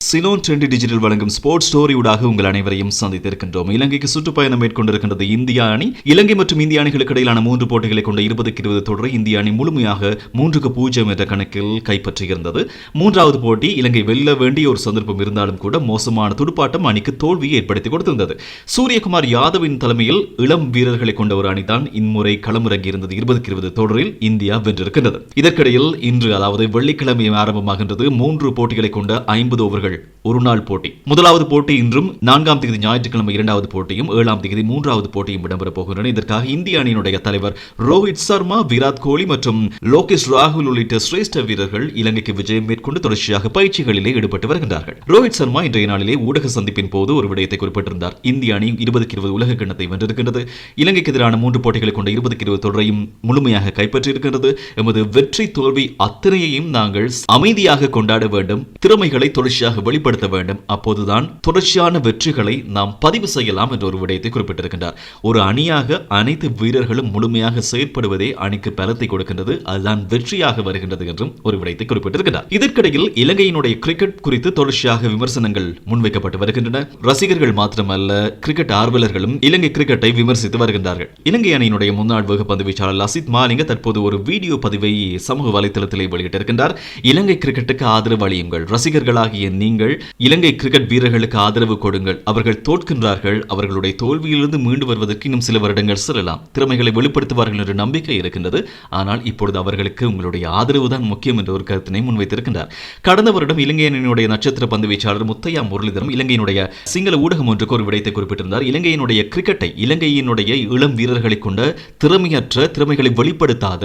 Ceylon trendy digital வழங்கும் sports ஸ்டோரியூடாக உங்கள் அனைவரையும் சந்தித்திருக்கின்றோம். இலங்கைக்கு சுற்றுப்பயணம் மேற்கொண்டிருக்கின்றது இந்திய அணி. இலங்கை மற்றும் இந்திய அணிகளுக்கு இடையிலான மூன்று போட்டிகளை கொண்ட இருபதுக்கு இருபது தொடரை இந்திய அணி முழுமையாக மூன்றுக்கு பூஜ்ஜியம் என்ற கணக்கில் கைப்பற்றியிருந்தது. மூன்றாவது போட்டி இலங்கை வெல்ல வேண்டிய ஒரு சந்தர்ப்பம் இருந்தாலும் கூட மோசமான துடுப்பாட்டம் அணிக்கு தோல்வியை ஏற்படுத்தி கொடுத்திருந்தது. சூரியகுமார் யாதவின் தலைமையில் இளம் வீரர்களை கொண்ட ஒரு அணிதான் இம்முறை களமிறங்கியிருந்தது. இருபதுக்கு இருபது தொடரில் இந்தியா வென்றிருக்கின்றது. இதற்கிடையில் இன்று அதாவது வெள்ளிக்கிழமை ஆரம்பமாகின்றது மூன்று போட்டிகளை கொண்ட ஐம்பது ஓவர்கள் ஒரு நாள் போட்டி. முதலாவது போட்டி இன்றும் நான்காம் தேதி ஞாயிற்றுக்கிழமை இரண்டாவது போட்டியும் ஏழாம் தேதி மூன்றாவது போட்டியும் இடம்பெறப் போகின்றன. இதற்காக இந்திய அணியினுடைய தலைவர் ரோஹித் சர்மா விராட் கோலி மற்றும் லோகேஷ் ராகுல் உள்ளிட்ட சிரேஷ்ட வீரர்கள் இலங்கைக்கு விஜயம் மேற்கொண்டு தொடர்ச்சியாக பயிற்சிகளிலே ஈடுபட்டு வருகின்றார்கள். ரோஹித் சர்மா இன்றைய நாளிலே ஊடக சந்திப்பின் போது ஒரு விடயத்தை குறிப்பிட்டிருந்தார். இந்திய அணி இருபதுக்கு இருபது உலக கிண்ணத்தை வென்றிருக்கின்றது. இலங்கைக்கு எதிரான மூன்று போட்டிகளை கொண்ட இருபதுக்கு இருபது தொடரையும் முழுமையாக கைப்பற்றியிருக்கின்றது. எமது வெற்றி தோல்வி அத்தனையையும் நாங்கள் அமைதியாக கொண்டாட வேண்டும். திறமைகளை தொடர்ச்சியாக வெளிப்படுத்த வேண்டும். அப்போதுதான் தொடர்ச்சியான வெற்றிகளை நாம் பதிவு செய்யலாம் என்ற ஒரு விடயத்தை குறிப்பிட்டிருக்கின்றார். ஒரு அணியாக அனைத்து வீரர்களும் முழுமையாக செயற்படுவதே அணிக்கு பலத்தை கொடுக்கின்றது. அதுதான் வெற்றியாக வருகின்றது என்றும் ஒரு விடயத்தை குறிப்பிட்டிருக்கிறார் இதற்கிடையில் இலங்கையினுடைய கிரிக்கெட் குறித்து தொடர்ச்சியாக விமர்சனங்கள் முன்வைக்கப்பட்டு வருகின்றன. ரசிகர்கள் மாத்திரமல்ல கிரிக்கெட் ஆர்வலர்களும் இலங்கை கிரிக்கெட்டை விமர்சித்து வருகின்றார்கள். இலங்கை அணியினுடைய முன்னாள் வேகப்பந்து வீச்சாளர் லசித் மாலிங்க தற்போது ஒரு வீடியோ பதிவை சமூக வலைதளத்திலே வெளியிட்டிருக்கின்றார். இலங்கை கிரிக்கெட்டுக்கு ஆதரவு அளியுங்கள். ரசிகர்களாகிய நீங்கள் இலங்கை கிரிக்கெட் வீரர்களுக்கு ஆதரவு கொடுங்கள். அவர்கள் தோற்கின்றார்கள். அவர்களுடைய தோல்வியிலிருந்து மீண்டு வருவதற்கு இன்னும் சில வருடங்கள் செல்லலாம். திறமைகளை வெளிப்படுத்துவார்கள் என்ற நம்பிக்கை இருக்கின்றது. ஆனால் இப்பொழுது அவர்களுக்கு உங்களுடைய ஆதரவு தான் முக்கியம் என்ற ஒரு கருத்தினை முன்வைத்திருக்கின்றார். கடந்த வருடம் இலங்கை அணியினுடைய நட்சத்திர பந்து வீச்சாளர் முத்தையா முரளிதரம் இலங்கையினுடைய சிங்கள ஊடகம் ஒன்றுக்கு ஒரு விடயத்தை குறிப்பிட்டிருந்தார். இலங்கையினுடைய கிரிக்கெட்டை இலங்கையினுடைய இளம் வீரர்களை கொண்ட திறமையற்ற திறமைகளை வெளிப்படுத்தாத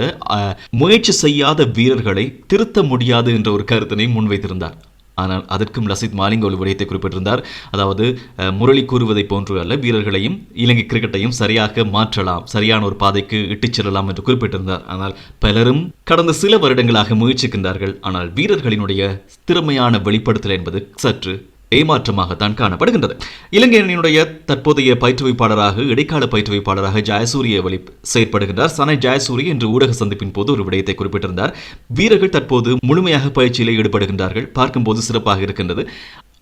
முயற்சி செய்யாத வீரர்களை திருத்த முடியாது என்ற ஒரு கருத்தினை முன்வைத்திருந்தார். ஆனால் அதற்கும் லசித் மாலிங்க ஒரு விடயத்தை குறிப்பிட்டிருந்தார். அதாவது முரளி கூறுவதை போன்று அல்ல வீரர்களையும் இலங்கை கிரிக்கெட்டையும் சரியாக மாற்றலாம் சரியான ஒரு பாதைக்கு இட்டுச் செல்லலாம் என்று குறிப்பிட்டிருந்தார். ஆனால் பலரும் கடந்த சில வருடங்களாக முயற்சிக்கின்றார்கள். ஆனால் வீரர்களினுடைய திறமையான வெளிப்படுத்தல் என்பது சற்று ஏமாற்றமாகத்தான் காணப்படுகின்றது. இலங்கை அணியினுடைய தற்போதைய பயிற்றுவிப்பாளராக இடைக்கால பயிற்றுவிப்பாளராக ஜெயசூரிய வழி செயற்படுகின்றார். சனை ஜெயசூரிய இன்று ஊடக சந்திப்பின் போது ஒரு விடயத்தை குறிப்பிட்டிருந்தார். வீரர்கள் தற்போது முழுமையாக பயிற்சியில் ஈடுபடுகின்றார்கள். பார்க்கும்போது சிறப்பாக இருக்கின்றது.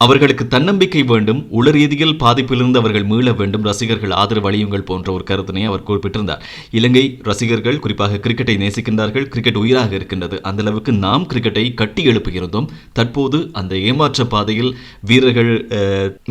அவர்களுக்கு தன்னம்பிக்கை வேண்டும் உளரீதியில் பாதிப்பிலிருந்து அவர்கள் மீள வேண்டும் ரசிகர்கள் ஆதரவு அளியுங்கள் போன்ற ஒரு கருத்தினை அவர் குறிப்பிட்டிருந்தார். இலங்கை ரசிகர்கள் குறிப்பாக கிரிக்கெட்டை நேசிக்கின்றார்கள் கிரிக்கெட் உயிராக இருக்கின்றது. அந்த அளவுக்கு நாம் கிரிக்கெட்டை கட்டி எழுப்புகிறதும் தற்போது அந்த ஏமாற்ற பாதையில் வீரர்கள்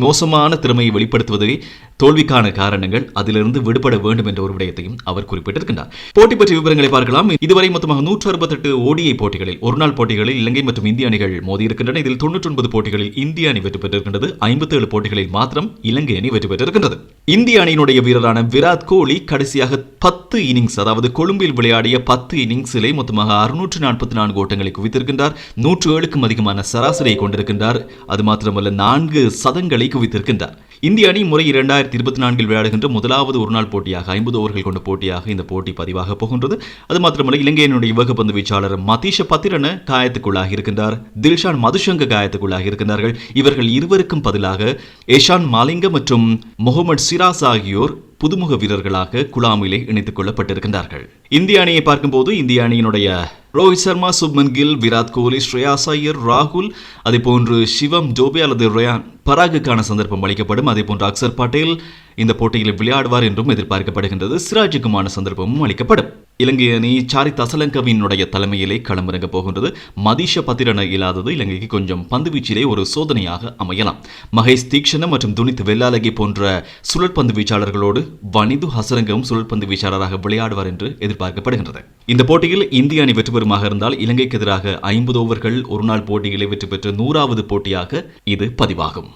மோசமான திறமையை வெளிப்படுத்துவதை தோல்விக்கான காரணங்கள் அதிலிருந்து விடுபட வேண்டும் என்ற ஒரு விடயத்தையும் அவர் குறிப்பிட்டிருக்கின்றார். போட்டி பற்றிய விவரங்களை பார்க்கலாம். இதுவரை மொத்தமாக நூற்று அறுபத்தெட்டு ஓடிஐ போட்டிகளில் ஒருநாள் போட்டிகளில் இலங்கை மற்றும் இந்திய அணிகள் மோதியிருக்கின்றன இதில் தொன்னூற்றி ஒன்பது போட்டிகளில் இந்திய அணி வெற்றி பெற்றிருக்கின்றது. ஐம்பத்தி ஏழு போட்டிகளில் மாத்திரம் இலங்கை அணி வெற்றி பெற்றிருக்கின்றது. இந்திய அணியினுடைய வீரரான விராட் கோலி கடைசியாக பத்து இன்னிங்ஸ் அதாவது கொழும்பில் விளையாடிய பத்து இன்னிங்ஸிலே மொத்தமாக அறுநூற்று நாற்பத்தி நான்கு ஓட்டங்களை குவித்திருக்கின்றார். நூற்று ஏழுக்கும் அதிகமான சராசரியை கொண்டிருக்கின்றார். அது மாத்திரமல்ல நான்கு சதங்களை குவித்திருக்கின்றார். இந்திய அணி முறை இரண்டாயிரத்தி இருபத்தி நான்கில் விளையாடுகின்ற முதலாவது ஒருநாள் போட்டியாக ஐம்பது ஓவர்கள் கொண்ட போட்டியாக இந்த போட்டி பதிவாக போகின்றது. அது மாத்திரமல்ல இலங்கையினுடைய வேகப்பந்து வீச்சாளர் மதீஷ பத்திரன காயத்துக்குள்ளாகி இருக்கின்றார். தில்ஷான் மதுஷங்க காயத்துக்குள்ளாகி இருக்கின்றார்கள். இவர்கள் இருவருக்கும் பதிலாக ஏஷான் மாலிங்க மற்றும் முகமது சிராஸ் ஆகியோர் புதுமுக வீரர்களாக குழாமிலே இணைத்துக் கொள்ளப்பட்டிருக்கின்றார்கள். இந்திய அணியை பார்க்கும்போது இந்திய அணியினுடைய ரோஹித் சர்மா சுப்மன் கில் விராட் கோலி ஸ்ரேயாஸ் ஐயர் ராகுல் அதே போன்று சிவம் ஜோபே அல்லது ரயான் பராகுக்கான சந்தர்ப்பம் அளிக்கப்படும். அதேபோன்று அக்சர் பட்டேல் இந்த போட்டியில் விளையாடுவார் என்றும் எதிர்பார்க்கப்படுகின்றது. சிராஜுக்குமான சந்தர்ப்பமும் அளிக்கப்படும். இலங்கை அணி சாரித் அசலங்கவினுடைய தலைமையிலே களமிறங்கப் போகின்றது. மதிஷ பத்திரன இல்லாதது இலங்கைக்கு கொஞ்சம் பந்துவீச்சிலே ஒரு சோதனையாக அமையலாம். மகேஷ் தீக்ஷண மற்றும் துனித் வெள்ளாலகி போன்ற சுழற்பந்து வீச்சாளர்களோடு வனிது ஹசரங்கவும் சுழற்பந்து வீச்சாளராக விளையாடுவார் என்று எதிர்பார்க்கப்படுகின்றது. இந்த போட்டியில் இந்திய அணி வெற்றி பெறுமாக இருந்தால் இலங்கைக்கு எதிராக ஐம்பது ஓவர்கள் ஒருநாள் போட்டியிலே வெற்றி பெற்று நூறாவது போட்டியாக இது பதிவாகும்.